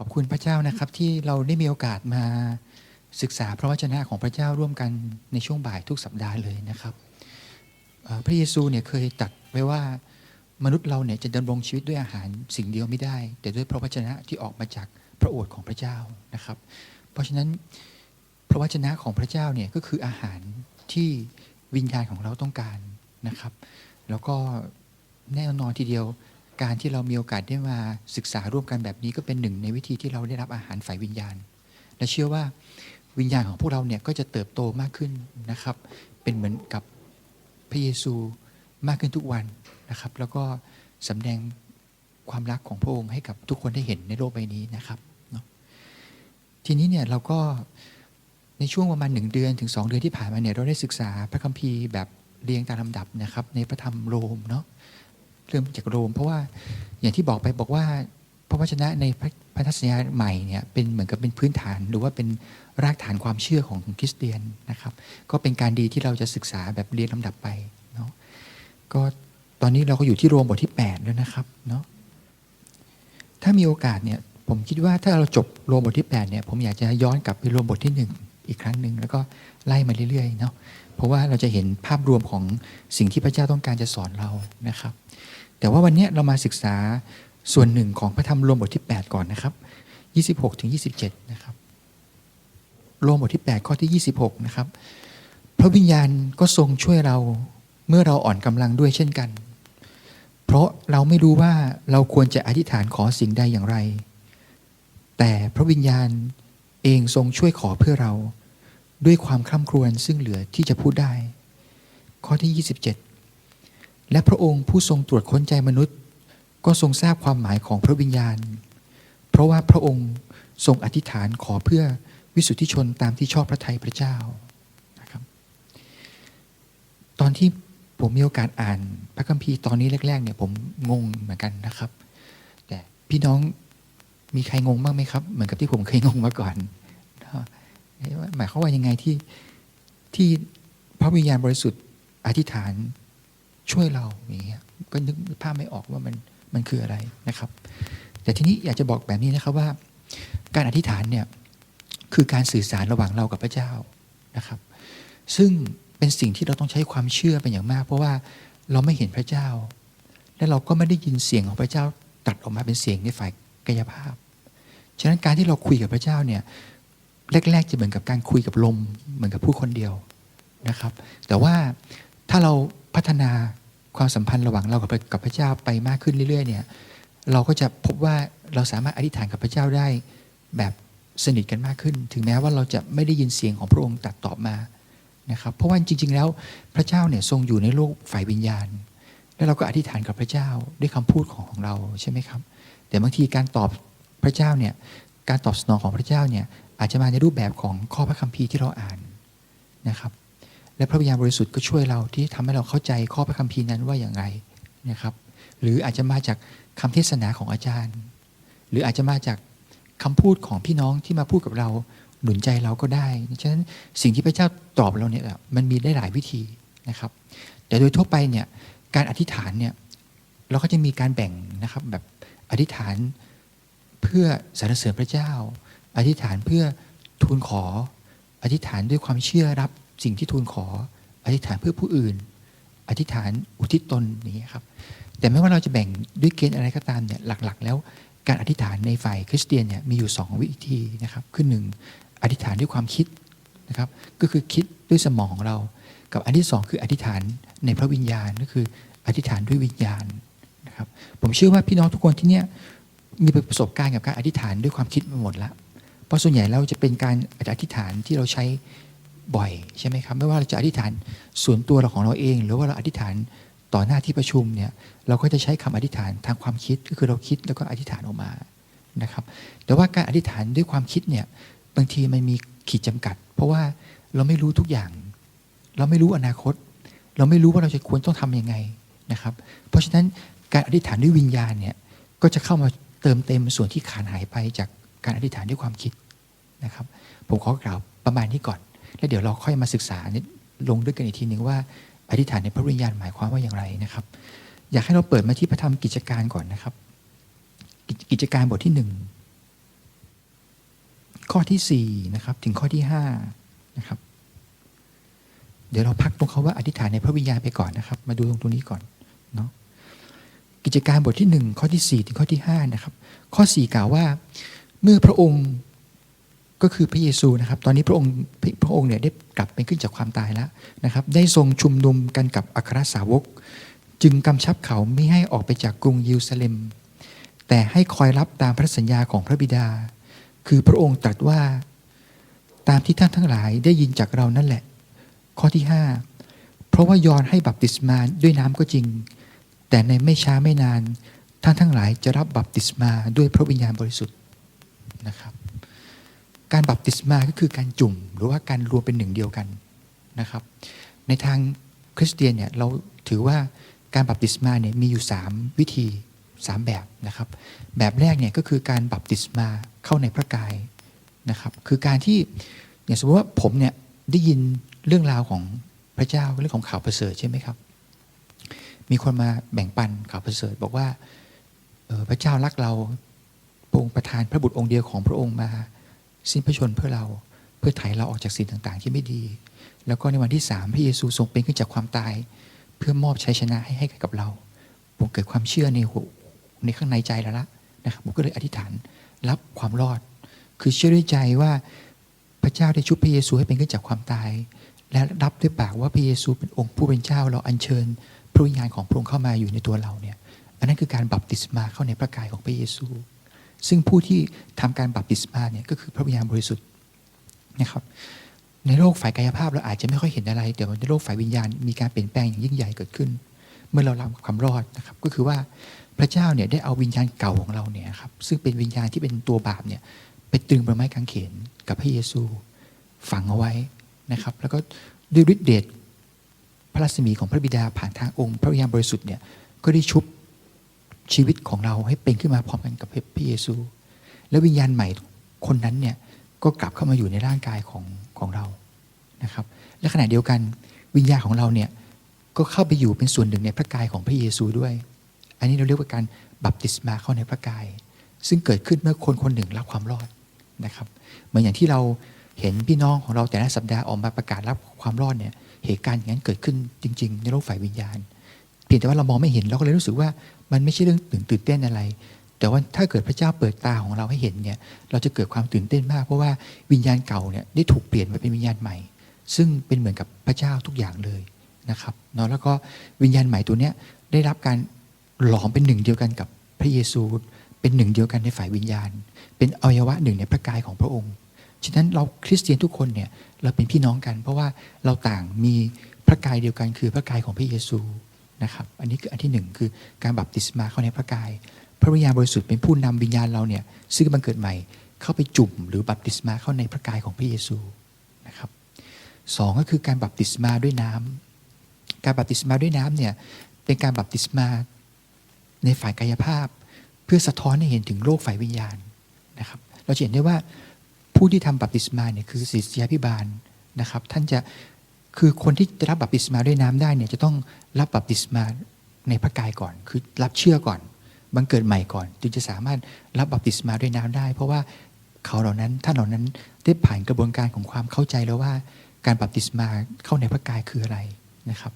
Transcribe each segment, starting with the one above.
ขอบคุณพระเจ้านะครับที่เราได้มีโอกาสมาศึกษาพระวจนะของพระเจ้าร่วมกันในช่วงบ่ายทุกสัปดาห์เลยนะครับพระเยซูเนี่ยเคยตัดไว้ว่ามนุษย์เราเนี่ยจะดำรงชีวิตด้วยอาหารสิ่งเดียวไม่ได้ แต่ด้วยพระวจนะที่ออกมาจากพระโอษฐ์ของพระเจ้านะครับ เพราะฉะนั้นพระวจนะของพระเจ้าเนี่ยก็คืออาหารที่วิญญาณของเราต้องการนะครับ แล้วก็แน่นอนทีเดียว การที่เรามีโอกาสได้มาศึกษาร่วมกันแบบนี้ก็เป็นหนึ่งในวิธีที่เราได้รับอาหารฝ่ายวิญญาณ และเชื่อว่าวิญญาณของพวกเราเนี่ยก็จะเติบโตมากขึ้นนะครับ เป็นเหมือนกับพระเยซูมากขึ้นทุกวันนะครับ แล้วก็สำแดงความรักของพระองค์ให้กับทุกคนได้เห็นในโลกใบนี้นะครับเนาะทีนี้เนี่ยเราก็ในช่วงประมาณหนึ่งเดือนถึงสองเดือนที่ผ่านมาเนี่ยเราได้ศึกษาพระคัมภีร์แบบเรียงตามลำดับนะครับในพระธรรมโรมเนาะ เริ่มจากโรม เพราะว่าอย่างที่บอกไปบอกว่าพระวจนะในพันธสัญญาใหม่เนี่ยเป็นเหมือนกับเป็นพื้นฐาน หรือว่าเป็นรากฐานความเชื่อของคริสเตียนนะครับ ก็เป็นการดีที่เราจะศึกษาแบบเรียงลำดับไปเนาะก็ตอนนี้เราก็อยู่ที่โรมบทที่ 8 แล้วนะครับเนาะถ้ามีโอกาสเนี่ยผมคิดว่าถ้าเราจบโรมบทที่8เนี่ยผมอยากจะย้อนกลับไปโรมบทที่ 1 อีกครั้งหนึ่งแล้วก็ไล่มาเรื่อยๆเนาะเพราะว่าเราจะเห็นภาพรวมของสิ่งที่พระเจ้าต้องการจะสอนเรานะครับ แต่ว่าวันนี้เรามาศึกษาส่วนหนึ่งของพระธรรมโรมบทที่ 8 ก่อนนะครับ 26 ถึง 27 นะครับ โรมบทที่ 8 ข้อที่ 26 นะครับ พระวิญญาณก็ทรงช่วยเราเมื่อเราอ่อนกำลังด้วยเช่นกัน เพราะเราไม่รู้ว่าเราควรจะอธิษฐานขอสิ่งใดอย่างไร แต่พระวิญญาณเองทรงช่วยขอเพื่อเรา ด้วยความคร่ำครวญซึ่งเหลือที่จะพูดได้ ข้อที่ 27 และพระองค์ผู้ทรงตรวจค้นใจมนุษย์ ก็ทรงทราบความหมายของพระวิญญาณ เพราะว่าพระองค์ทรงอธิษฐานขอเพื่อวิสุทธิชนตามที่ชอบพระทัยพระเจ้านะครับ ตอนที่ผมมีโอกาสอ่านพระคัมภีร์ตอนนี้แรกๆเนี่ยผมงงเหมือนกันนะครับ แต่พี่น้องมีใครงงบ้างไหมครับ เหมือนกับที่ผมเคยงงมาก่อนหมายความว่ายังไงที่ที่พระวิญญาณบริสุทธิ์อธิษฐาน ช่วยเราอย่างเงี้ยก็นึกภาพไม่ออกว่ามันมันคืออะไรนะครับ แต่ทีนี้อยากจะบอกแบบนี้นะครับว่า การอธิษฐานเนี่ยคือการสื่อสารระหว่างเรากับพระเจ้านะครับ ซึ่งเป็นสิ่งที่เราต้องใช้ความเชื่อเป็นอย่างมาก เพราะว่าเราไม่เห็นพระเจ้า และเราก็ไม่ได้ยินเสียงของพระเจ้าตัดออกมาเป็นเสียงในฝ่ายกายภาพ ฉะนั้นการที่เราคุยกับพระเจ้าเนี่ยแรกๆจะเหมือนกับการคุยกับลมเหมือนกับผู้คนเดียวนะครับ แต่ว่าถ้าเรา พัฒนาความสัมพันธ์ระหว่างเรากับกับพระเจ้าไปมากขึ้นเรื่อยๆเนี่ยเราก็จะพบว่าเราสามารถอธิษฐานกับพระเจ้าได้แบบสนิทกันมากขึ้น ถึงแม้ว่าเราจะไม่ได้ยินเสียงของพระองค์ตัดตอบมานะครับเพราะว่าจริง ๆ แล้วพระเจ้าเนี่ยทรงอยู่ในโลกฝ่ายวิญญาณ แล้วเราก็อธิษฐานกับพระเจ้าด้วยคำพูดของของเราใช่ไหมครับ แต่บางทีการตอบพระเจ้าเนี่ยการตอบสนองของพระเจ้าเนี่ยอาจจะมาในรูปแบบของข้อพระคัมภีร์ที่เราอ่านนะครับ และพระวิญญาณบริสุทธิ์ก็ช่วยเราที่ทำให้เราเข้าใจข้อพระคัมภีร์นั้นว่าอย่างไรนะครับ หรืออาจจะมาจากคำเทศนาของอาจารย์ หรืออาจจะมาจากคำพูดของพี่น้องที่มาพูดกับเราหนุนใจเราก็ได้ฉะนั้นสิ่งที่พระเจ้าตอบเราเนี่ยมันมีได้หลายวิธีนะครับ แต่โดยทั่วไปเนี่ยการอธิษฐานเนี่ยเราก็จะมีการแบ่งนะครับแบบอธิษฐานเพื่อสรรเสริญพระเจ้า อธิษฐานเพื่อทูลขอ อธิษฐานด้วยความเชื่อรับ สิ่งที่ทูลขอ อธิษฐานเพื่อผู้อื่น อธิษฐานอุทิศตนอย่างนี้ครับ แต่ไม่ว่าเราจะแบ่งด้วยเกณฑ์อะไรก็ตามเนี่ยหลักๆ แล้วการอธิษฐานในฝ่ายคริสเตียนเนี่ยมีอยู่ 2 วิธีนะครับคือหนึ่งอธิษฐานด้วยความคิดนะครับก็คือคิดด้วยสมองของเรา กับอันที่สองคืออธิษฐานในพระวิญญาณก็คืออธิษฐานด้วยวิญญาณนะครับผมเชื่อว่าพี่น้องทุกคนที่เนี่ยมีประสบการณ์กับการอธิษฐานด้วยความคิดมาหมดแล้วเพราะส่วนใหญ่เราจะเป็นการอธิษฐานที่เราใช้ บ่อยใช่ไหมครับไม่ว่าเราจะอธิษฐานส่วนตัวเราของเราเอง หรือว่าเราอธิษฐานต่อหน้าที่ประชุมเนี่ยเราก็จะใช้คำอธิษฐานทางความคิดก็คือเราคิดแล้วก็อธิษฐานออกมานะครับ แต่ว่าการอธิษฐานด้วยความคิดเนี่ยบางทีมันมีขีดจำกัด เพราะว่าเราไม่รู้ทุกอย่าง เราไม่รู้อนาคต เราไม่รู้ว่าเราจะควรต้องทำยังไงนะครับ เพราะฉะนั้นการอธิษฐานด้วยวิญญาณเนี่ยก็จะเข้ามาเติมเต็มส่วนที่ขาดหายไปจากการอธิษฐานด้วยความคิดนะครับ ผมขอกล่าวประมาณนี้ก่อน แล้วเดี๋ยวเราค่อยมาศึกษาลงด้วยกันอีกทีหนึ่งว่าอธิษฐานในพระวิญญาณหมายความว่าอย่างไรนะครับ อยากให้เราเปิดมาที่พระธรรมกิจการก่อนนะครับ กิจการบทที่หนึ่งข้อที่4นะครับถึงข้อที่5นะครับ เดี๋ยวเราพักตรงเขาว่าอธิษฐานในพระวิญญาณไปก่อนนะครับ มาดูตรงตรงนี้ก่อนเนาะกิจการบทที่1ข้อที่4ถึงข้อที่5นะครับ ข้อ4กล่าวว่า เมื่อพระองค์ ก็คือพระเยซูนะครับ ตอนนี้พระองค์พระองค์เนี่ยได้กลับไปขึ้นจากความตายแล้วนะครับ ได้ทรงชุมนุมกันกับอัครสาวก จึงกำชับเขาไม่ให้ออกไปจากกรุงเยรูซาเล็ม แต่ให้คอยรับตามพระสัญญาของพระบิดา คือพระองค์ตรัสว่าตามที่ท่านทั้งหลายได้ยินจากเรานั่นแหละ ข้อที่ 5 เพราะว่ายอนให้บัพติศมาด้วยน้ำก็จริง แต่ในไม่ช้าไม่นาน ท่านทั้งหลายจะรับบัพติศมาด้วยพระวิญญาณบริสุทธิ์นะครับ การบัพติศมาก็คือการจุ่มหรือว่าการรวมเป็นหนึ่งเดียวกันนะครับ ในทางคริสเตียนเนี่ยเราถือว่าการบัพติศมาเนี่ยมีอยู่ 3 วิธี 3 แบบนะครับ แบบแรกเนี่ยก็คือการบัพติศมาเข้าในพระกายนะครับ คือการที่อย่างสมมติว่าผมเนี่ยได้ยินเรื่องราวของพระเจ้าเรื่องของข่าวประเสริฐใช่ไหมครับ มีคนมาแบ่งปันข่าวประเสริฐบอกว่าออพระเจ้ารักเราพระองค์ประทานพระบุตรองค์เดียวของพระองค์มา สิ้นพระชนเพื่อเราเพื่อไถ่เราออกจากสิ่งต่างๆ ที่ไม่ดี แล้วก็ในวันที่สามพระเยซูทรงเป็นขึ้นจากความตาย เพื่อมอบชัยชนะให้ให้กับเราผมเกิดความเชื่อในหัวในข้างในใจแล้วละนะครับผมก็เลยอธิษฐานรับความรอด คือเชื่อด้วยใจว่าพระเจ้าได้ชุบพระเยซูให้เป็นขึ้นจากความตาย และรับด้วยปากว่าพระเยซูเป็นองค์ผู้เป็นเจ้าเราอัญเชิญพระวิญญาณของพระองค์เข้ามาอยู่ในตัวเราเนี่ยอันนั้นคือการบัพติศมาเข้าในพระกายของพระเยซู ซึ่งผู้ที่ทำการบัพติศมาเนี่ยก็คือพระวิญญาณบริสุทธิ์นะครับในโลกฝ่ายกายภาพเราอาจจะไม่ค่อยเห็นอะไรแต่ว่าในโลกฝ่ายวิญญาณมีการเปลี่ยนแปลงอย่างยิ่งใหญ่เกิดขึ้น เมื่อเรารับความรอดนะครับก็คือว่าพระเจ้าเนี่ยได้เอาวิญญาณเก่าของเราเนี่ยครับซึ่งเป็นวิญญาณที่เป็นตัวบาปเนี่ยไปตรึงบนไม้กางเขนกับพระเยซูฝังเอาไว้นะครับ แล้วก็ด้วยฤทธิเดชพระรัศมีของพระบิดาผ่านทางองค์ พระวิญญาณบริสุทธิ์เนี่ยก็ได้ชุบ ชีวิตของเราให้เป็นขึ้นมาพร้อมกันกับพระเยซู แล้ววิญญาณใหม่คนนั้นเนี่ยก็กลับเข้ามาอยู่ในร่างกายของของเรานะครับ และขณะเดียวกันวิญญาณของเราเนี่ยก็เข้าไปอยู่เป็นส่วนหนึ่งในพระกายของพระเยซูด้วย อันนี้เราเรียกว่าการบัพติศมาเข้าในพระกาย ซึ่งเกิดขึ้นเมื่อคนคนหนึ่งรับความรอดนะครับเหมือนอย่างที่เราเห็นพี่น้องของเราแต่ละสัปดาห์ออกมาประกาศรับความรอดเนี่ยเหตุการณ์อย่างนั้นเกิดขึ้นจริง ๆ ในโลกฝ่ายวิญญาณ ยงแต่ว่าเรามองไม่เห็นเราก็เลยรู้สึกว่ามันไม่ใช่เรื่องตื่นตื่นเต้นอะไร แต่ว่าถ้าเกิดพระเจ้าเปิดตาของเราให้เห็นเนี่ยเราจะเกิดความตื่นเต้นมาก เพราะว่าวิญญาณเก่าเนี่ยได้ถูกเปลี่ยนมาเป็นวิญญาณใหม่ ซึ่งเป็นเหมือนกับพระเจ้าทุกอย่างเลยนะครับเนาะแล้วก็วิญญาณใหม่ตัวเนี้ยได้รับการหลอมเป็นหนึ่งเดียวกันกับพระเยซู เป็นหนึ่งเดียวกันในฝ่ายวิญญาณ เป็นอวัยวะหนึ่งในพระกายของพระองค์ฉะนั้นเราคริสเตียนทุกคนเนี่ยเราเป็นพี่น้องกัน เพราะว่าเราต่างมีพระกายเดียวกันคือพระกายของพระเยซู นะครับอันนี้คืออันที่หนึ่งคือการบัพติศมาเข้าในพระกาย พระวิญญาณบริสุทธิ์เป็นผู้นำวิญญาณเราเนี่ยซึ่งบังเกิดใหม่เข้าไปจุ่มหรือบัพติศมาเข้าในพระกายของพระเยซูนะครับสองก็คือการบัพติศมาด้วยน้ำการบัพติศมาด้วยน้ำเนี่ยเป็นการบัพติศมาในฝ่ายกายภาพ เพื่อสะท้อนให้เห็นถึงโลกฝ่ายวิญญาณนะครับเราจะเห็นได้ว่าผู้ที่ทำบัพติศมาเนี่ยคือศิษยาพิบาลนะครับ ท่านจะ คือคนที่จะรับบัพติศมาด้วยน้ำได้เนี่ยจะต้องรับบัพติศมาในพระกายก่อน คือรับเชื่อก่อนบังเกิดใหม่ก่อน จึงจะสามารถรับบัพติศมาด้วยน้ำได้ เพราะว่าเขาเหล่านั้นท่านเหล่านั้นได้ผ่านกระบวนการของความเข้าใจแล้วว่า การบัพติศมาเข้าในพระกายคืออะไรนะครับ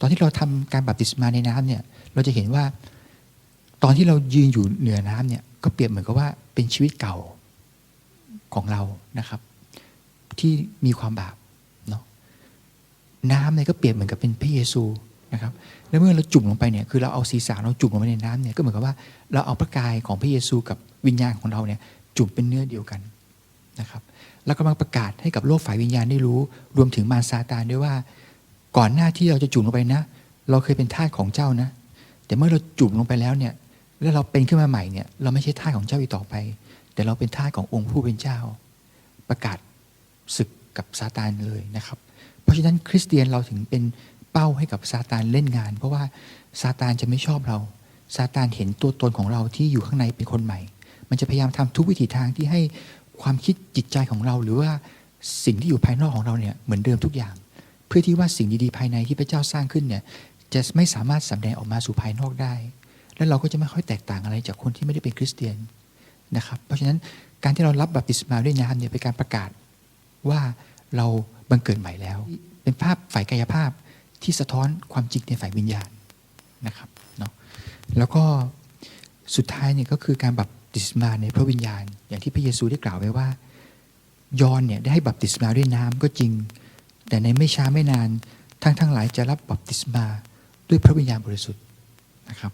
ตอนที่เราทำการบัพติศมาในน้ำเนี่ยเราจะเห็นว่า ตอนที่เรายืนอยู่เหนือน้ำเนี่ยก็เปรียบเหมือนกับว่าเป็นชีวิตเก่าของเรานะครับ ที่มีความบาป น้ำเนี่ยก็เปรียบเหมือนกับเป็นพระเยซูนะครับแล้วเมื่อเราจุ่มลงไปเนี่ยคือเราเอาศีรษะเราจุ่มลงไปในน้ำเนี่ยก็เหมือนกับว่าเราเอาพระกายของพระเยซูกับวิญญาณของเราเนี่ยจุ่มเป็นเนื้อเดียวกันนะครับแล้วกำลังประกาศให้กับโลกฝ่ายวิญญาณได้รู้ รวมถึงมารซาตานด้วยว่า ก่อนหน้าที่เราจะจุ่มลงไปนะ เราเคยเป็นทาสของเจ้านะ แต่เมื่อเราจุ่มลงไปแล้วเนี่ยแล้วเราเป็นขึ้นมาใหม่เนี่ยเราไม่ใช่ทาสของเจ้าอีกต่อไป แต่เราเป็นทาสขององค์ผู้เป็นเจ้า ประกาศศึกกับซาตานเลยนะครับ ราะฉะนั้นคริสเตียนเราถึงเป็นเป้าให้กับซาตานเล่นงาน เพราะว่าซาตานจะไม่ชอบเราซาตานเห็นตัวตนของเราที่อยู่ข้างในเป็นคนใหม่ มันจะพยายามทำทุกวิถีทางที่ให้ความคิดจิตใจของเรา หรือว่าสิ่งที่อยู่ภายนอกของเราเนี่ยเหมือนเดิมทุกอย่าง เพื่อที่ว่าสิ่งดีๆภายในที่พระเจ้าสร้างขึ้นเนี่ยจะไม่สามารถสำแดงออกมาสู่ภายนอกได้ แล้วเราก็จะไม่ค่อยแตกต่างอะไรจากคนที่ไม่ได้เป็นคริสเตียนนะครับ เพราะฉะนั้นการที่เรารับบัพติศมาด้วยน้ำเนี่ยเป็นการประกาศว่าเรา บังเกิดใหม่แล้ว เป็นภาพฝ่ายกายภาพที่สะท้อนความจริงในฝ่ายวิญญาณนะครับเนาะแล้วก็สุดท้ายเนี่ยก็คือการบัพติศมาในพระวิญญาณ อย่างที่พระเยซูได้กล่าวไว้ว่า ยอนเนี่ยได้ให้บัพติศมาด้วยน้ำก็จริง แต่ในไม่ช้าไม่นานทั้งทั้งหลายจะรับบัพติศมาด้วยพระวิญญาณบริสุทธิ์นะครับ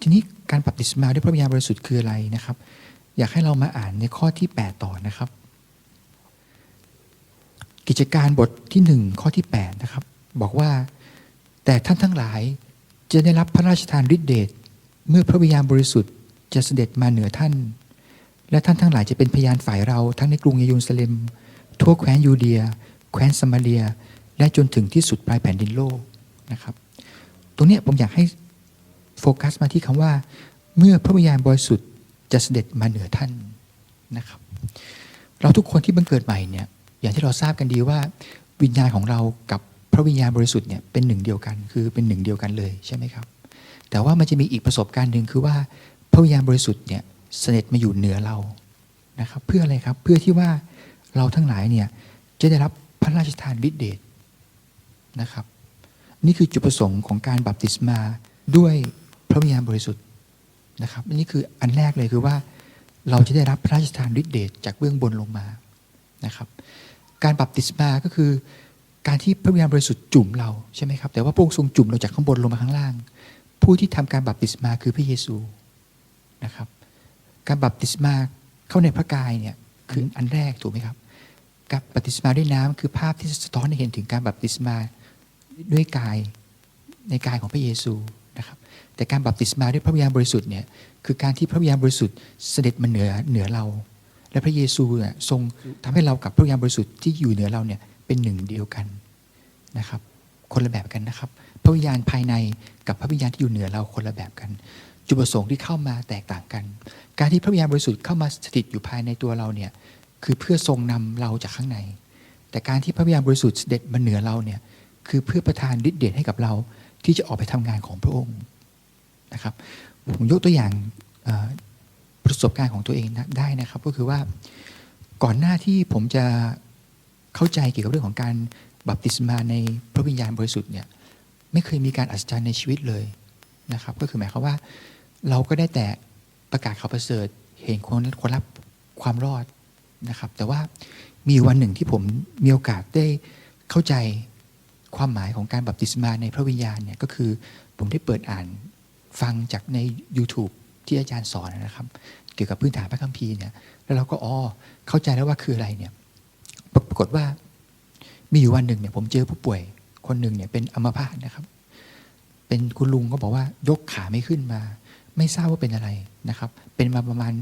ทีนี้การบัพติศมาด้วยพระวิญญาณบริสุทธิ์คืออะไรนะครับ อยากให้เรามาอ่านในข้อที่ 8 ต่อนะครับ กิจการบทที่1ข้อที่8นะครับบอกว่าแต่ท่านทั้งหลายจะได้รับพระราชทานฤทธิเดชเมื่อพระวิญญาณบริสุทธิ์จะเสด็จมาเหนือท่าน และท่านทั้งหลายจะเป็นพยานฝ่ายเราทั้งในกรุงเยรูซาเล็ม ทั่วแคว้นยูเดีย แคว้นสมาเรีย และจนถึงที่สุดปลายแผ่นดินโลกนะครับ ตรงนี้ผมอยากให้โฟกัสมาที่คำว่า เมื่อพระวิญญาณบริสุทธิ์จะเสด็จมาเหนือท่านนะครับ เราทุกคนที่บังเกิดใหม่เนี่ย อย่างที่เราทราบกันดีว่า วิญญาณของเรากับพระวิญญาณบริสุทธิ์เนี่ยเป็นหนึ่งเดียวกัน คือเป็นหนึ่งเดียวกันเลยใช่ไหมครับ แต่ว่ามันจะมีอีกประสบการณ์หนึ่งคือว่าพระวิญญาณบริสุทธิ์เนี่ยเสด็จมาอยู่เหนือเรานะครับเพื่ออะไรครับเพื่อที่ว่าเราทั้งหลายเนี่ยจะได้รับพระราชทานฤทธิเดชนะครับ นี่คือจุดประสงค์ของการบัพติศมาด้วยพระวิญญาณบริสุทธิ์นะครับนนี้คืออันแรกเลยคือว่าเราจะได้รับพระราชทานฤทธิเดชจากเบื้องบนลงมานะครับ การบัพติศมาก็คือ การที่พระวิญญาณบริสุทธิ์จุ่มเราใช่ไหมครับ แต่ว่าพระองค์ทรงจุ่มเราจากข้างบนลงมาข้างล่าง ผู้ที่ทำการบัพติศมาคือพระเยซูนะครับ การบัพติศมาเข้าในพระกายเนี่ยคืออันแรกถูกไหมครับ การบัพติศมาด้วยน้ำคือภาพที่สะท้อนให้เห็นถึงการบัพติศมาด้วยกายในกายของพระเยซูนะครับ แต่การบัพติศมาด้วยพระวิญญาณบริสุทธิ์เนี่ยคือการที่พระวิญญาณบริสุทธิ์เสด็จมาเหนือเหนือเรา และพระเยซูเนี่ยทรงทำให้เรากับพระวิญญาณบริสุทธิ์ที่อยู่เหนือเราเนี่ยเป็นหนึ่งเดียวกันนะครับ คนละแบบกันนะครับ พระวิญญาณภายในกับพระวิญญาณที่อยู่เหนือเราคนละแบบกัน จุดประสงค์ที่เข้ามาแตกต่างกัน การที่พระวิญญาณบริสุทธิ์เข้ามาสถิตอยู่ภายในตัวเราเนี่ยคือเพื่อทรงนำเราจากข้างใน แต่การที่พระวิญญาณบริสุทธิ์เสด็จมาเหนือเราเนี่ยคือเพื่อประทานฤทธิ์เดชให้กับเราที่จะออกไปทำงานของพระองค์นะครับผมยกตัวอย่าง ประสบการณ์ของตัวเองได้นะครับ ก็คือว่าก่อนหน้าที่ผมจะเข้าใจเกี่ยวกับเรื่องของการบัพติศมาในพระวิญญาณบริสุทธิ์เนี่ยไม่เคยมีการอัศจรรย์ในชีวิตเลยนะครับ ก็คือหมายความว่าเราก็ได้แต่ประกาศข่าวประเสริฐเห็นคนคนรับความรอดนะครับ แต่ว่ามีวันหนึ่งที่ผมมีโอกาสได้เข้าใจความหมายของการบัพติศมาในพระวิญญาณเนี่ยก็คือผมได้เปิดอ่านฟังจากใน YouTube ที่อาจารย์สอนนะครับ เกี่ยวกับพื้นฐานพระคัมภีร์เนี่ยแล้วเราก็อ๋อเข้าใจแล้วว่าคืออะไรเนี่ยปรปรากฏว่ามีอยู่วันหนึ่งเนี่ยผมเจอผู้ป่วยคนหนึ่งเนี่ยเป็นอัมพาตนะครับ เป็นคุณลุงก็บอกว่ายกขาไม่ขึ้นมา ไม่ทราบว่าเป็นอะไรนะครับ เป็นมาประมาณ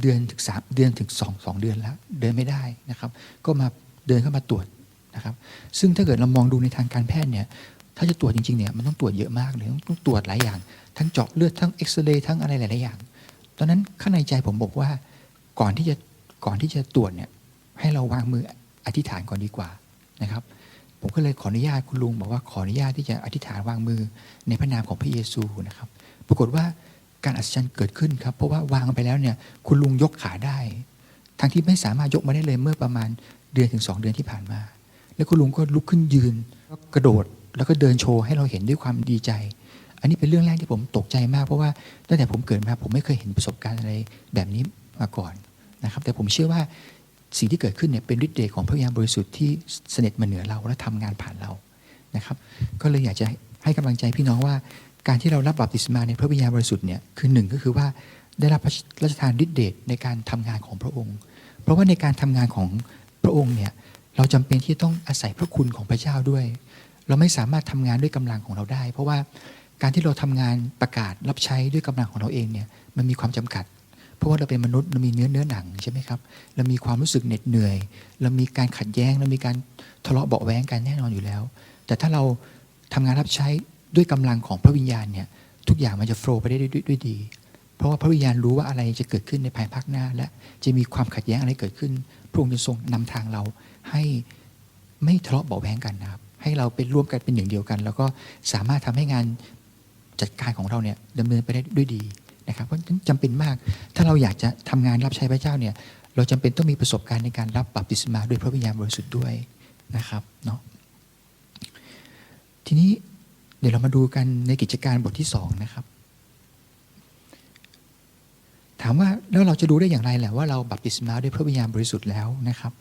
เดือนถึงสามเดือนถึงสองสองเดือนแล้ว เดินไม่ได้นะครับ ก็มาเดินเข้ามาตรวจนะครับ ซึ่งถ้าเกิดเรามองดูในทางการแพทย์เนี่ย ถ้าจะตรวจจริงๆเนี่ยมันต้องตรวจเยอะมากเลยต้องตรวจหลายอย่าง ทั้งเจาะเลือดทั้งเอ็กซเรย์ทั้งอะไรหลายๆอย่าง ตอนนั้นข้างในใจผมบอกว่าก่อนที่จะก่อนที่จะตรวจเนี่ยให้เราวางมืออธิษฐานก่อนดีกว่านะครับ ผมก็เลยขออนุญาตคุณลุงบอกว่าขออนุญาตที่จะอธิษฐานวางมือในพระนามของพระเยซูนะครับ ปรากฏว่าการอัศจรรย์เกิดขึ้นครับ เพราะว่าวางไปแล้วเนี่ยคุณลุงยกขาได้ ทั้งที่ไม่สามารถยกมาได้เลยเมื่อประมาณเดือนถึงสองเดือนที่ผ่านมา แล้วคุณลุงก็ลุกขึ้นยืนกระโดด แล้วก็เดินโชว์ให้เราเห็นด้วยความดีใจ อันนี้เป็นเรื่องแรกที่ผมตกใจมากเพราะว่าตั้งแต่ผมเกิดมาผมไม่เคยเห็นประสบการณ์อะไรแบบนี้มาก่อนนะครับ แต่ผมเชื่อว่าสิ่งที่เกิดขึ้นเนี่ยเป็นฤทธิ์เดชของพระวิญญาบริสุทธิ์ที่เสด็จมาเหนือเราและทำงานผ่านเรานะครับ ก็เลยอยากจะให้กำลังใจพี่น้องว่าการที่เรารับบัพติศมาในพระวิญญาณบริสุทธิ์เนี่ยคือหนึ่งก็คือว่าได้รับพระราชทานฤทธิ์เดชในการทำงานของพระองค์ เพราะว่าในการทำงานของพระองค์เนี่ยเราจำเป็นที่ต้องอาศัยพระคุณของพระเจ้าด้วย เราไม่สามารถทำงานด้วยกำลังของเราได้ เพราะว่าการที่เราทำงานประกาศรับใช้ด้วยกำลังของเราเองเนี่ยมันมีความจำกัด เพราะว่าเราเป็นมนุษย์เรามีเนื้อเนื้อหนังใช่ไหมครับเรามีความรู้สึกเหน็ดเหนื่อย เรามีการขัดแย้งเรามีการทะเลาะเบาแว้งกันแน่นอนอยู่แล้ว แต่ถ้าเราทำงานรับใช้ด้วยกำลังของพระวิญญาณเนี่ยทุกอย่างมันจะโฟล์ไปได้ด้วยดี เพราะว่าพระวิญญาณรู้ว่าอะไรจะเกิดขึ้นในภายภาคหน้า และจะมีความขัดแย้งอะไรเกิดขึ้นพระองค์จะทรงนำทางเราให้ไม่ทะเลาะเบาแว้งกันนะครับ ให้เราเป็นร่วมกันเป็นหนึ่งเดียวกัน แล้วก็สามารถทำให้งานจัดการของเราเนี่ยดำเนินไปได้ด้วยดีนะครับเพราะฉะนั้นจำเป็นมาก ถ้าเราอยากจะทำงานรับใช้พระเจ้าเนี่ยเราจำเป็นต้องมีประสบการณ์ในการรับบัพติศมาด้วยพระวิญญาณบริสุทธิ์ด้วยนะครับเนาะทีนี้เดี๋ยวเรามาดูกันในกิจการบทที่สองนะครับ ถามว่าแล้วเราจะรู้ได้อย่างไรแหละว่าเราบัพติศมาด้วยพระวิญญาณบริสุทธิ์แล้วนะครับ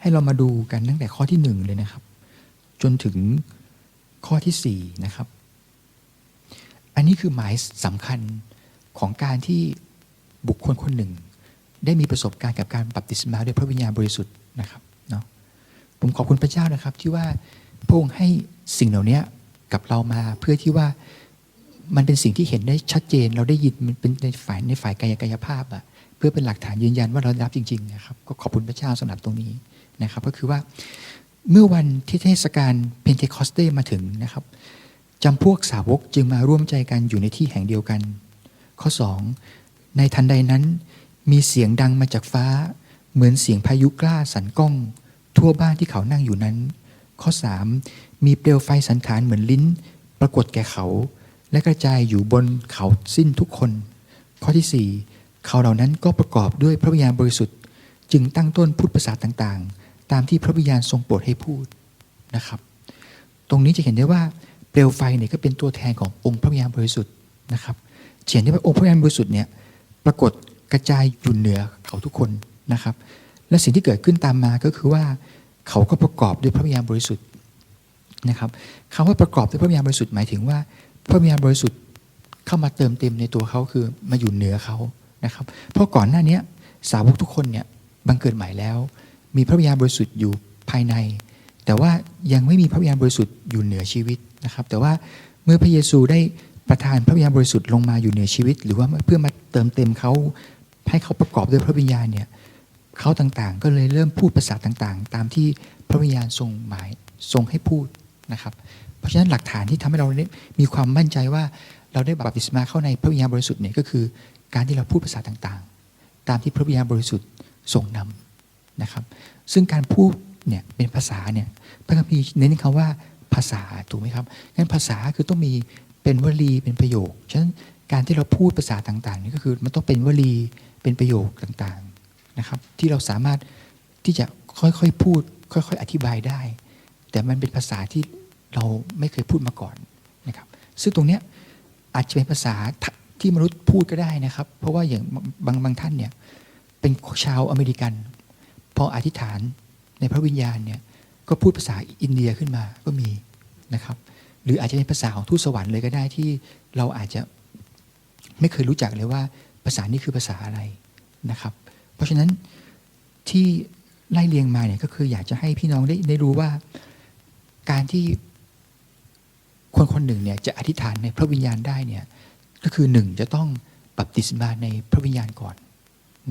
ให้เรามาดูกันตั้งแต่ข้อที่หนึ่งเลยนะครับ จนถึงข้อที่สี่นะครับ อันนี้คือหมายสำคัญของการที่บุคคลคนหนึ่ง ได้มีประสบการณ์กับการบัพติศมาด้วยพระวิญญาณบริสุทธิ์นะครับเนาะผมขอบคุณพระเจ้านะครับที่ว่าพระองค์ให้สิ่งเหล่านี้กับเรามาเพื่อที่ว่ามันเป็นสิ่งที่เห็นได้ชัดเจน เราได้ยินมันเป็นในฝ่ายในฝ่ายกายกายภาพอะเพื่อเป็นหลักฐานยืนยันว่าเรารับจริงๆนะครับ ก็ขอบคุณพระเจ้าสำหรับตรงนี้ นะครับก็คือว่าเมื่อวันที่เทศกาลเพนเทคอสเตมาถึงนะครับจำพวกสาวกจึงมาร่วมใจกันอยู่ในที่แห่งเดียวกัน ข้อ 2 ในทันใดนั้น มีเสียงดังมาจากฟ้า เหมือนเสียงพายุกล้าสันก้อง ทั่วบ้านที่เขานั่งอยู่นั้น ข้อ 3 มีเปลวไฟสันฐานเหมือนลิ้น ปรากฏแก่เขา และกระจายอยู่บนเขาสิ้นทุกคน ข้อที่ 4 เขาเหล่านั้นก็ประกอบด้วยพระวิญญาณบริสุทธิ์ จึงตั้งต้นพูดภาษาต่างๆ ตามที่พระวิญญาณทรงโปรดให้พูดนะครับ ตรงนี้จะเห็นได้ว่าเปลวไฟเนี่ยก็เป็นตัวแทนขององค์พระวิญญาณบริสุทธิ์นะครับเขียนได้ว่าองค์พระวิญญาณบริสุทธิ์เนี่ยปรากฏกระจายอยู่เหนือเขาทุกคนนะครับ และสิ่งที่เกิดขึ้นตามมาก็คือว่าเขาก็ประกอบด้วยพระวิญญาณบริสุทธิ์นะครับคำว่าประกอบด้วยพระวิญญาณบริสุทธิ์หมายถึงว่า พระวิญญาณบริสุทธิ์เข้ามาเติมเต็มในตัวเขาคือมาอยู่เหนือเขานะครับ เพราะก่อนหน้านี้สาวกทุกคนเนี่ยบังเกิดใหม่แล้ว มีพระวิญญาณบริสุทธิ์อยู่ภายใน แต่ว่ายังไม่มีพระวิญญาณบริสุทธิ์อยู่เหนือชีวิตนะครับ แต่ว่าเมื่อพระเยซูได้ประทานพระวิญญาณบริสุทธิ์ลงมาอยู่เหนือชีวิต หรือว่าเพื่อมาเติมเต็มเขาให้เขาประกอบด้วยพระวิญญาณเนี่ยเขาต่างๆ ก็เลยเริ่มพูดภาษาต่างๆ ตามที่พระวิญญาณทรงหมายทรงให้พูดนะครับ เพราะฉะนั้นหลักฐานที่ทำให้เราได้มีความมั่นใจว่าเราได้บัพติศมาเข้าในพระวิญญาณบริสุทธิ์เนี่ยก็คือ การที่เราพูดภาษาต่างๆ ตามที่พระวิญญาณบริสุทธิ์ทรงนำ นะครับ ซึ่งการพูดเนี่ยเป็นภาษาเนี่ยพระคัมภีร์เน้นคำว่าภาษาถูกไหมครับงั้นภาษาคือต้องมีเป็นวลีเป็นประโยค ฉะนั้นการที่เราพูดภาษาต่างๆนี่ก็คือมันต้องเป็นวลีเป็นประโยคต่างๆนะครับ ที่เราสามารถที่จะค่อยๆพูด ค่อยๆ อธิบายได้ แต่มันเป็นภาษาที่เราไม่เคยพูดมาก่อนนะครับ ซึ่งตรงเนี้ยอาจจะเป็นภาษาที่มนุษย์พูดก็ได้นะครับ เพราะว่าอย่างบางบางท่านเนี่ยเป็นชาวอเมริกัน ออธิษฐานในพระวิญญาณเนี่ยก็พูดภาษาอินเดียขึ้นมาก็มีนะครับ หรืออาจจะเป็นภาษาของทูตสวรรค์เลยก็ได้ที่เราอาจจะไม่เคยรู้จักเลยว่าภาษานี้คือภาษาอะไรนะครับ เพราะฉะนั้นที่ไล่เรียงมาเนี่ยก็คืออยากจะให้พี่น้องได้ได้รู้ว่าการที่คนคนหนึ่งเนี่ยจะอธิษฐานในพระวิญญาณได้เนี่ยก็คือหนึ่งจะต้องบัพติศมาในพระวิญญาณก่อน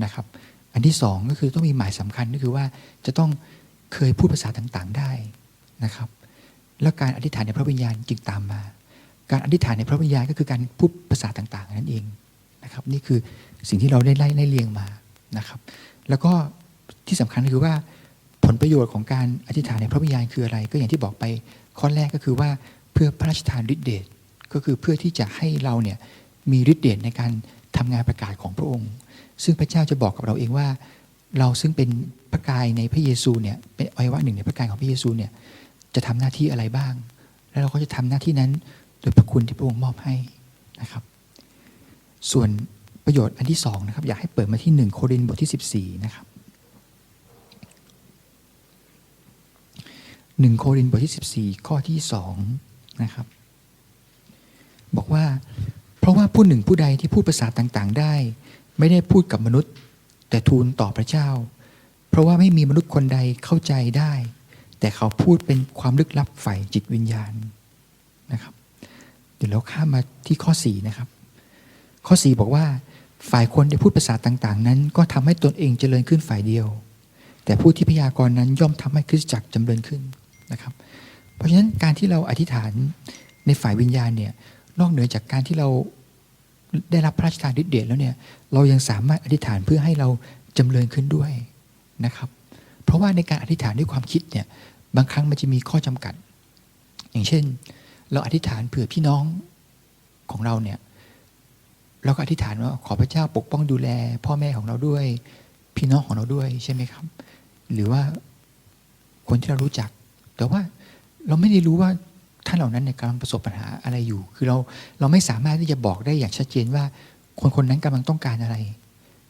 นะครับ อันที่สองก็คือต้องมีหมายสำคัญก็คือว่าจะต้องเคยพูดภาษาต่างๆได้นะครับ แล้วการอธิษฐานในพระวิญญาณจึงตามมา การอธิษฐานในพระวิญญาณก็คือการพูดภาษาต่างๆนั่นเองนะครับ นี่คือสิ่งที่เราได้ไล่ไล่เรียงมานะครับ แล้วก็ที่สำคัญก็คือว่าผลประโยชน์ของการอธิษฐานในพระวิญญาณคืออะไร ก็อย่างที่บอกไปข้อแรกก็คือว่าเพื่อพระราชทานฤทธิเดชก็คือเพื่อที่จะให้เราเนี่ยมีฤทธิเดชในการทำงานประกาศของพระองค์ ซึ่งพระเจ้าจะบอกกับเราเองว่า เราซึ่งเป็นพระกายในพระเยซูเนี่ยเป็นอวัยวะหนึ่งในพระกายของพระเยซูเนี่ยจะทำหน้าที่อะไรบ้าง แล้วเราก็จะทำหน้าที่นั้นโดยพระคุณที่พระองค์มอบให้นะครับ ส่วนประโยชน์อันที่สองนะครับอยากให้เปิดมาที่หนึ่งโครินธ์บทที่ 14นะครับหนึ่งโครินธ์บทที่ 14 ข้อที่สองนะครับ บอกว่า เพราะว่าผู้หนึ่งผู้ใดที่พูดภาษาต่างๆ ได้ ไม่ได้พูดกับมนุษย์ แต่ทูลต่อพระเจ้า เพราะว่าไม่มีมนุษย์คนใดเข้าใจได้ แต่เขาพูดเป็นความลึกลับฝ่ายจิตวิญญาณนะครับ เดี๋ยวเราข้ามมาที่ข้อ4นะครับ ข้อ 4 บอกว่า ฝ่ายคนที่พูดภาษาต่าง ๆ นั้น ก็ทำให้ตนเองเจริญขึ้นฝ่ายเดียว แต่ผู้ที่พยากรณ์นั้นย่อมทำให้คริสตจักรจำเริญขึ้นนะครับ เพราะฉะนั้นการที่เราอธิษฐานในฝ่ายวิญญาณเนี่ยนอกเหนือจากการที่เรา ได้รับพระราชทานฤทธิ์เดชแล้วเนี่ยเรายังสามารถอธิษฐานเพื่อให้เราจำเริญขึ้นด้วยนะครับ เพราะว่าในการอธิษฐานด้วยความคิดเนี่ยบางครั้งมันจะมีข้อจำกัด อย่างเช่น เราอธิษฐานเผื่อพี่น้องของเราเนี่ยเราก็อธิษฐานว่าขอพระเจ้าปกป้องดูแล พ่อแม่ของเราด้วย พี่น้องของเราด้วยใช่ไหมครับ หรือว่าคนที่เรารู้จัก แต่ว่าเราไม่ได้รู้ว่า ท่านเหล่านั้นเนี่ยกำลังประสบปัญหาอะไรอยู่ คือเราเราไม่สามารถที่จะบอกได้อย่างชัดเจนว่า คนคนนั้นกำลังต้องการอะไร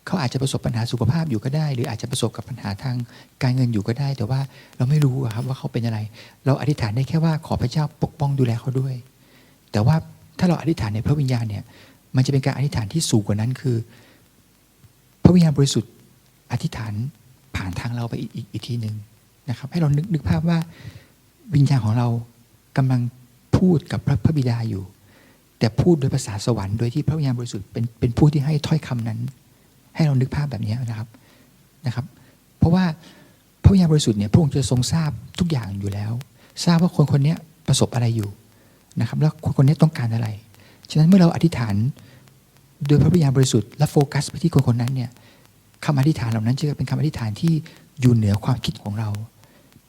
เขาอาจจะประสบปัญหาสุขภาพอยู่ก็ได้ หรืออาจจะประสบกับปัญหาทางการเงินอยู่ก็ได้ แต่ว่าเราไม่รู้ครับว่าเขาเป็นอะไร เราอธิษฐานได้แค่ว่าขอพระเจ้าปกป้องดูแลเขาด้วย แต่ว่าถ้าเราอธิษฐานในพระวิญญาณเนี่ย มันจะเป็นการอธิษฐานที่สูงกว่านั้นคือ พระวิญญาณบริสุทธิ์อธิษฐานผ่านทางเราไปอีกอีกอีกทีหนึ่งนะครับ ให้เรานึกนึกภาพว่าวิญญาณของเรา กำลังพูดกับพระพระบิดาอยู่ แต่พูดโดยภาษาสวรรค์โดยที่พระวิญญาณบริสุทธิ์เป็นเป็นผู้ที่ให้ถ้อยคำนั้น ให้เรานึกภาพแบบนี้นะครับนะครับ เพราะว่าพระวิญญาณบริสุทธิ์เนี่ยพระองค์จะทรงทราบทุกอย่างอยู่แล้ว ทราบว่าคนคนนี้ประสบอะไรอยู่นะครับ แล้วคนคนนี้ต้องการอะไร ฉะนั้นเมื่อเราอธิษฐานโดยพระวิญญาณบริสุทธิ์และโฟกัสไปที่คนคนนั้นเนี่ยคำอธิษฐานเหล่านั้นจะเป็นคำอธิษฐานที่อยู่เหนือความคิดของเรา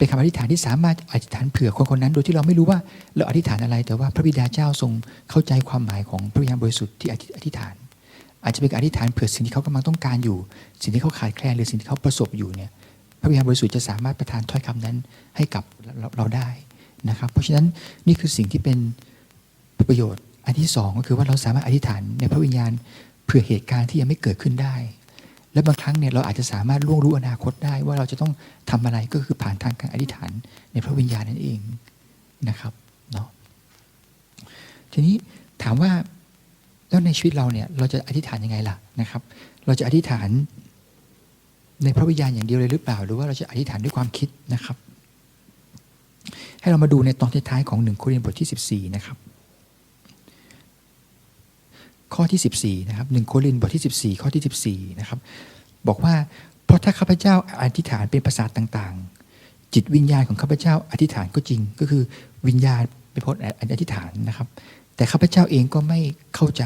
เป็นคำอธิษฐานที่สามารถอธิษฐานเผื่อคนคนนั้นโดยที่เราไม่รู้ว่าเราอธิษฐานอะไร แต่ว่าพระบิดาเจ้าทรงเข้าใจความหมายของพระวิญญาณบริสุทธิ์ที่อธิษฐาน อาจจะเป็นการอธิษฐานเผื่อสิ่งที่เขากำลังต้องการอยู่ สิ่งที่เขาขาดแคลนหรือสิ่งที่เขาประสบอยู่เนี่ยพระวิญญาณบริสุทธิ์จะสามารถประทานถ้อยคำนั้นให้กับเราเราได้นะครับ เพราะฉะนั้นนี่คือสิ่งที่เป็นประโยชน์อันที่สองก็คือว่าเราสามารถอธิษฐานในพระวิญญาณเผื่อเหตุการณ์ที่ยังไม่เกิดขึ้นได้ และบางครั้งเนี่ยเราอาจจะสามารถล่วงรู้อนาคตได้ว่าเราจะต้องทำอะไรก็คือผ่านทางการอธิษฐานในพระวิญญาณนั่นเองนะครับเนาะทีนี้ถามว่าแล้วในชีวิตเราเนี่ยเราจะอธิษฐานยังไงล่ะนะครับ เราจะอธิษฐานในพระวิญญาณอย่างเดียวเลยหรือเปล่า หรือว่าเราจะอธิษฐานด้วยความคิดนะครับ ให้เรามาดูในตอนท้ายๆของหนึ่งโครินธ์บทที่ 14 นะครับ ข้อที่ 14นะครับหนึ่งโครินบทที่ 14 ข้อที่ 14นะครับบอกว่าเพราะถ้าข้าพเจ้าอธิษฐานเป็นภาษาต่างๆ จิตวิญญาณของข้าพเจ้าอธิษฐานก็จริง ก็คือวิญญาณเป็นพจน์อธิษฐานนะครับ แต่ข้าพเจ้าเองก็ไม่เข้าใจ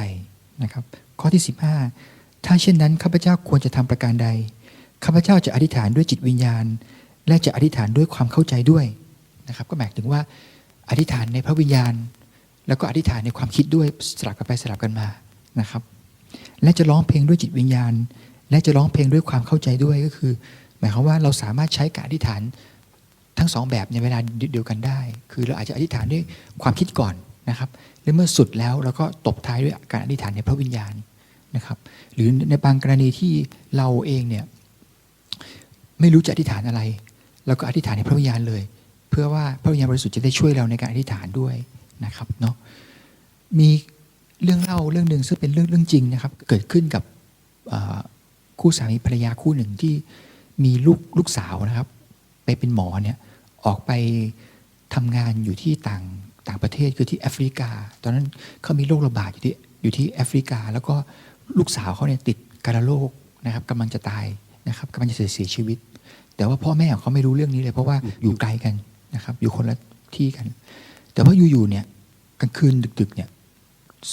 นะครับ ข้อที่ 15 ถ้าเช่นนั้นข้าพเจ้าควรจะทำประการใดข้าพเจ้าจะอธิษฐานด้วยจิตวิญญาณ และจะอธิษฐานด้วยความเข้าใจด้วยนะครับก็หมายถึงว่าอธิษฐานในพระวิญญาณ แล้วก็อธิษฐานในความคิดด้วยสลับกันไปสลับกันมา นะครับ และจะร้องเพลงด้วยจิตวิญญาณ และจะร้องเพลงด้วยความเข้าใจด้วยก็คือ หมายความว่าเราสามารถใช้การอธิษฐานทั้งสองแบบในเวลาเดียวกันได้ คือเราอาจจะอธิษฐานด้วยความคิดก่อนนะครับและเมื่อสุดแล้วเราก็ตบท้ายด้วยการอธิษฐานในพระวิญญาณนะครับ หรือในบางกรณีที่เราเองเนี่ยไม่รู้จะอธิษฐานอะไรเราก็อธิษฐานในพระวิญญาณเลย เพื่อว่าพระวิญญาณบริสุทธิ์จะได้ช่วยเราในการอธิษฐานด้วยนะครับเนาะมี เรื่องเล่าเรื่องหนึ่งซึ่งเป็นเรื่องเรื่องจริงนะครับ เกิดขึ้นกับคู่สามีภรรยาคู่หนึ่งที่มีลูกลูกสาวนะครับ ไปเป็นหมอเนี่ยออกไปทำงานอยู่ที่ต่างต่างประเทศคือที่แอฟริกา ตอนนั้นเขามีโรคระบาดอยู่ที่อยู่ที่แอฟริกา แล้วก็ลูกสาวเขาเนี่ยติดการโรคนะครับกำลังจะตายนะครับกำลังจะเสียชีวิต แต่ว่าพ่อแม่ของเขาไม่รู้เรื่องนี้เลย เพราะว่าอยู่ไกลกันนะครับ อยู่คนละที่กัน แต่ว่าอยู่ๆเนี่ยกลางคืนดึกๆเนี่ย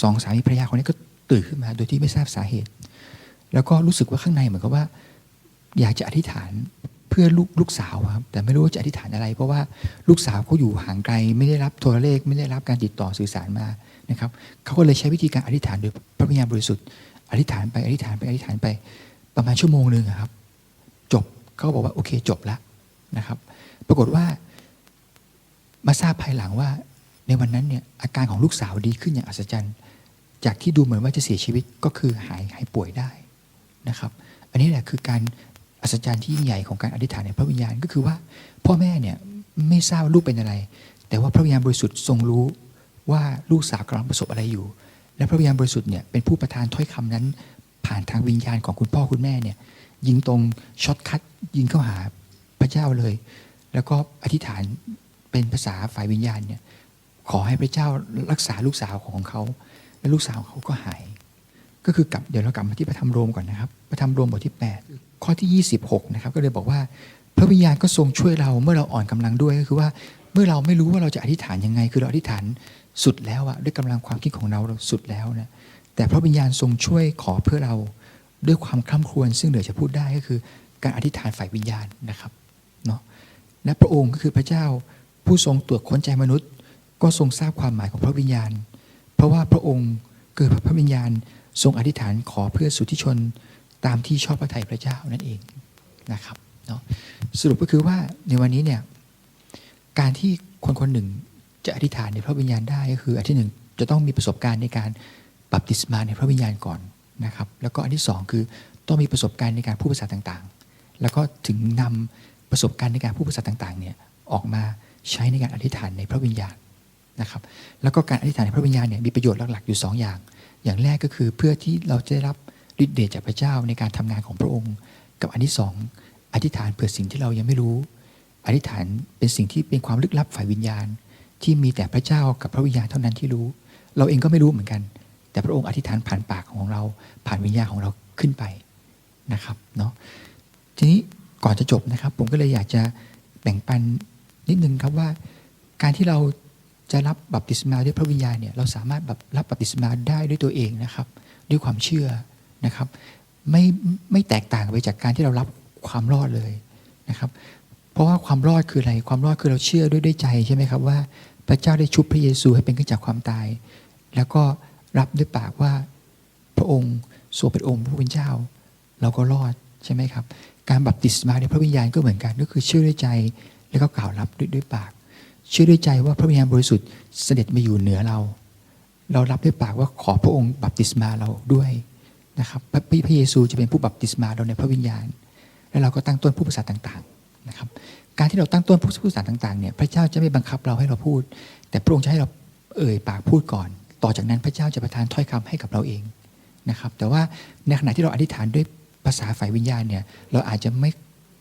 สองสามีภรรยาคนนี้ก็ตื่นขึ้นมา โดยที่ไม่ทราบสาเหตุ แล้วก็รู้สึกว่าข้างในเหมือนกับว่า อยากจะอธิษฐานเพื่อลูกลูกสาวครับแต่ไม่รู้ว่าจะอธิษฐานอะไร เพราะว่าลูกสาวเขาอยู่ห่างไกล ไม่ได้รับโทรเลข ไม่ได้รับการติดต่อสื่อสารมานะครับเขาก็เลยใช้วิธีการอธิษฐานโดยพระวิญญาณบริสุทธิ์อธิษฐานไปอธิษฐานไปอธิษฐานไปประมาณชั่วโมงหนึ่งครับ จบเขาบอกว่าโอเคจบแล้วนะครับ ปรากฏว่ามาทราบภายหลังว่า ในวันนั้นเนี่ยอาการของลูกสาวดีขึ้นอย่างอัศจรรย์ จากที่ดูเหมือนว่าจะเสียชีวิตก็คือหายหายป่วยได้นะครับ อันนี้แหละคือการอัศจรรย์ที่ยิ่งใหญ่ของการอธิษฐานในพระวิญญาณก็คือว่า พ่อแม่เนี่ยไม่ทราบลูกเป็นอะไร แต่ว่าพระวิญญาณบริสุทธิ์ทรงรู้ว่าลูกสาวกำลังประสบอะไรอยู่ และพระวิญญาณบริสุทธิ์เนี่ยเป็นผู้ประทานถ้อยคำนั้น ผ่านทางวิญญาณของคุณพ่อคุณแม่เนี่ยยิงตรงช็อตคัดยิงเข้าหาพระเจ้าเลย แล้วก็อธิษฐานเป็นภาษาฝ่ายวิญญาณเนี่ย ขอให้พระเจ้ารักษาลูกสาวของเขา และลูกสาวเขาก็หาย ก็คือกลับเดี๋ยวเรากลับมาที่พระธรรมโรมก่อนนะครับ พระธรรมโรมบทที่ 8 ข้อที่ 26 นะครับ ก็เลยบอกว่า พระวิญญาณก็ทรงช่วยเราเมื่อเราอ่อนกำลังด้วยก็คือว่าเมื่อเราไม่รู้ว่าเราจะอธิษฐานยังไง คือเราอธิษฐานสุดแล้วอะด้วยกำลังความคิดของเราเราสุดแล้วนะแต่พระวิญญาณทรงช่วยขอเพื่อเราด้วยความคร่ำครวญซึ่งเหลือจะพูดได้ก็คือ การอธิษฐานฝ่ายวิญญาณนะครับเนาะและพระองค์ก็คือพระเจ้าผู้ทรงตรวจค้นใจมนุษย์ ก็ทรงทราบความหมายของพระวิญญาณ เพราะว่าพระองค์เกิดพระวิญญาณทรงอธิษฐานขอเพื่อสุทธิชนตามที่ชอบพระทัยพระเจ้านั่นเองนะครับเนาะสรุปก็คือว่าในวันนี้เนี่ยการที่คนคนหนึ่งจะอธิษฐานในพระวิญญาณได้ก็คืออันที่หนึ่งจะต้องมีประสบการณ์ในการบัพติศมาในพระวิญญาณก่อนนะครับ แล้วก็อันที่สองคือต้องมีประสบการณ์ในการพูดภาษาต่างๆ แล้วก็ถึงนำประสบการณ์ในการพูดภาษาต่างๆเนี่ยออกมาใช้ในการอธิษฐานในพระวิญญาณ นะครับแล้วก็การอธิษฐานในพระวิญญาณเนี่ยมีประโยชน์หลักๆอยู่สองอย่าง อย่างแรกก็คือเพื่อที่เราจะได้รับฤทธิ์เดชจากพระเจ้าในการทำงานของพระองค์ กับอันที่สองอธิษฐานเผื่อสิ่งที่เรายังไม่รู้ อธิษฐานเป็นสิ่งที่เป็นความลึกลับฝ่ายวิญญาณ ที่มีแต่พระเจ้ากับพระวิญญาณเท่านั้นที่รู้ เราเองก็ไม่รู้เหมือนกัน แต่พระองค์อธิษฐานผ่านปากของเราผ่านวิญญาณของเราขึ้นไปนะครับเนาะทีนี้ก่อนจะจบนะครับ ผมก็เลยอยากจะแบ่งปันนิดนึงครับว่า การที่เรา จะรับบัพติศมาด้วยพระวิญญาณเนี่ยเราสามารถแบบรับบัพติศมาได้ด้วยตัวเองนะครับ ด้วยความเชื่อนะครับ ไม่ไม่แตกต่างไปจากการที่เรารับความรอดเลยนะครับ เพราะว่าความรอดคืออะไรความรอดคือเราเชื่อด้วยด้วยใจใช่ไหมครับว่าพระเจ้าได้ชุบพระเยซูให้เป็นขึ้นจากความตาย แล้วก็รับด้วยปากว่าพระองค์ทรงเป็นองค์ผู้เป็นเจ้า เราก็รอดใช่ไหมครับ การบัพติศมาในพระวิญญาณก็เหมือนกันก็คือเชื่อด้วยใจแล้วก็กล่าวรับด้วยด้วยปาก เชื่อด้วยใจว่าพระวิญญาณบริสุทธิ์เสด็จมาอยู่เหนือเรา เรารับด้วยปากว่าขอพระองค์บัพติศมาเราด้วยนะครับพระพระเยซูจะเป็นผู้บัพติศมาเราในพระวิญญาณ แล้วเราก็ตั้งต้นผู้ภาษาต่างๆนะครับการที่เราตั้งต้นผู้ภาษาต่างๆเนี่ยพระเจ้าจะไม่บังคับเราให้เราพูด แต่พระองค์จะให้เราเอ่ยปากพูดก่อน ต่อจากนั้นพระเจ้าจะประทานถ้อยคำให้กับเราเองนะครับแต่ว่าในขณะที่เราอธิษฐานด้วยภาษาฝ่ายวิญญาณเนี่ยเราอาจจะไม่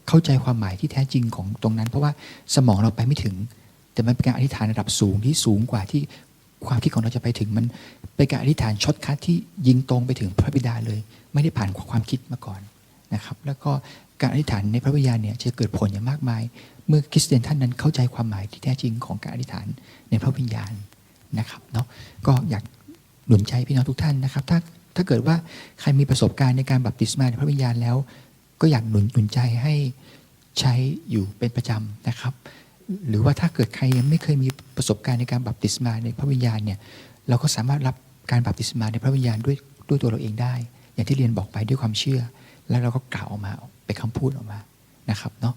เข้าใจความหมายที่แท้จริงของตรงนั้น เพราะว่าสมองเราไปไม่ถึง แต่มันเป็นการอธิษฐานระดับสูงที่สูงกว่าที่ความคิดของเราจะไปถึงมันเป็นการอธิษฐานช็อตคัทที่ยิงตรงไปถึงพระบิดาเลย ไม่ได้ผ่านความคิดมาก่อนนะครับ แล้วก็การอธิษฐานในพระวิญญาณเนี่ยจะเกิดผลอย่างมากมาย เมื่อคริสเตียนท่านนั้นเข้าใจความหมายที่แท้จริงของการอธิษฐานในพระวิญญาณนะครับเนาะก็อยากหนุนใจพี่น้องทุกท่านนะครับ ถ้าถ้าเกิดว่าใครมีประสบการณ์ในการบัพติศมาในพระวิญญาณแล้ว ก็อยากหนุนหนุนใจให้ใช้อยู่เป็นประจำนะครับ หรือว่าถ้าเกิดใครยังไม่เคยมีประสบการณ์ในการบัพติศมาในพระวิญญาณเนี่ยเราก็สามารถรับการบัพติศมาในพระวิญญาณด้วยด้วยตัวเราเองได้ อย่างที่เรียนบอกไปด้วยความเชื่อ แล้วเราก็กล่าวออกมาเป็นคำพูดออกมานะครับเนาะ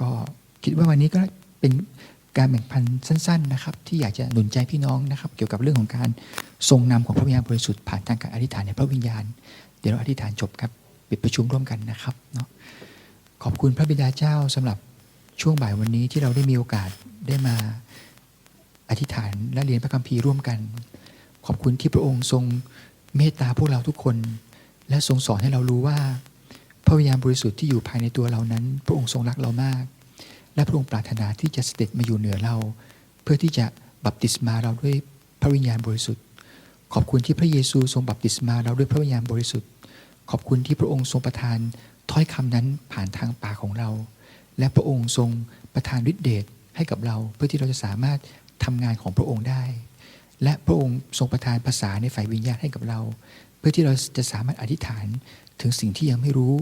ก็คิดว่าวันนี้ก็เป็นการแบ่งปันสั้น ๆนะครับ ที่อยากจะหนุนใจพี่น้องนะครับ เกี่ยวกับเรื่องของการทรงนำของพระวิญญาณบริสุทธิ์ผ่านทางการอธิษฐานในพระวิญญาณ เดี๋ยวเราอธิษฐานจบครับปิดประชุมร่วมกันนะครับเนาะขอบคุณพระบิดาเจ้าสำหรับ ช่วงบ่ายวันนี้ที่เราได้มีโอกาสได้มาอธิษฐานและเรียนพระคัมภีร์ร่วมกัน ขอบคุณที่พระองค์ทรงเมตตาพวกเราทุกคน และทรงสอนให้เรารู้ว่า พระวิญญาณบริสุทธิ์ที่อยู่ภายในตัวเรานั้น พระองค์ทรงรักเรามาก และพระองค์ปรารถนาที่จะเสด็จมาอยู่เหนือเรา เพื่อที่จะบัพติศมาเราด้วยพระวิญญาณบริสุทธิ์ ขอบคุณที่พระเยซูทรงบัพติศมาเราด้วยพระวิญญาณบริสุทธิ์ ขอบคุณที่พระองค์ทรงประทานถ้อยคำนั้นผ่านทางปากของเรา และพระองค์ทรงประทานฤทธิเดชให้กับเราเพื่อที่เราจะสามารถทำงานของพระองค์ได้ และพระองค์ทรงประทานภาษาในฝ่ายวิญญาณให้กับเรา เพื่อที่เราจะสามารถอธิษฐานถึงสิ่งที่ยังไม่รู้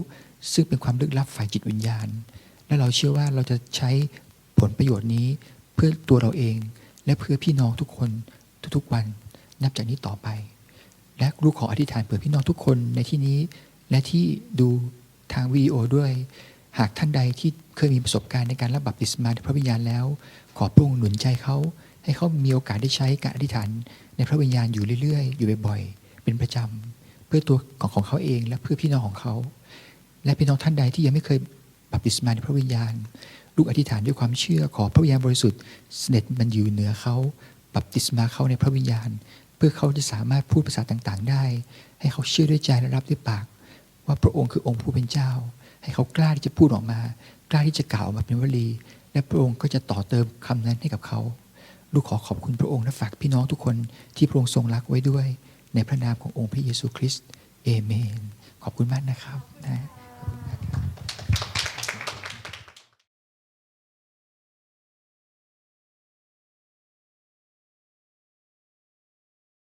ซึ่งเป็นความลึกลับฝ่ายจิตวิญญาณ และเราเชื่อว่าเราจะใช้ผลประโยชน์นี้เพื่อตัวเราเอง และเพื่อพี่น้องทุกคนทุกๆวันนับจากนี้ต่อไป และลูกขออธิษฐานเผื่อพี่น้องทุกคนในที่นี้ และที่ดูทางวิดีโอด้วย หากท่านใดที่เคยมีประสบการณ์ในการรับบัพติศมาในพระวิญญาณแล้ว ขอพระองค์หนุนใจเขา ให้เขามีโอกาสได้ใช้การอธิษฐานในพระวิญญาณอยู่เรื่อยๆ อยู่บ่อยๆ เป็นประจำ เพื่อตัวของของเขาเองและเพื่อพี่น้องของเขา และพี่น้องท่านใดที่ยังไม่เคยบัพติศมาในพระวิญญาณ ลูกอธิษฐานด้วยความเชื่อขอพระวิญญาณบริสุทธิ์เสด็จมันอยู่เหนือเขาบัพติศมาเขาในพระวิญญาณ เพื่อเขาจะสามารถพูดภาษาต่างๆ ได้ ให้เขาเชื่อด้วยใจและรับด้วยปาก ว่าพระองค์คือองค์ผู้เป็นเจ้า ให้เขากล้าที่จะพูดออกมา กล้าที่จะกล่าวออกมาเป็นวลี และพระองค์ก็จะต่อเติมคำนั้นให้กับเขาลูกขอขอบคุณพระองค์และฝากพี่น้องทุกคนที่พระองค์ทรงรักไว้ด้วย ในพระนามขององค์พระเยซูคริสต์เอเมน ขอบคุณมากนะครับนะ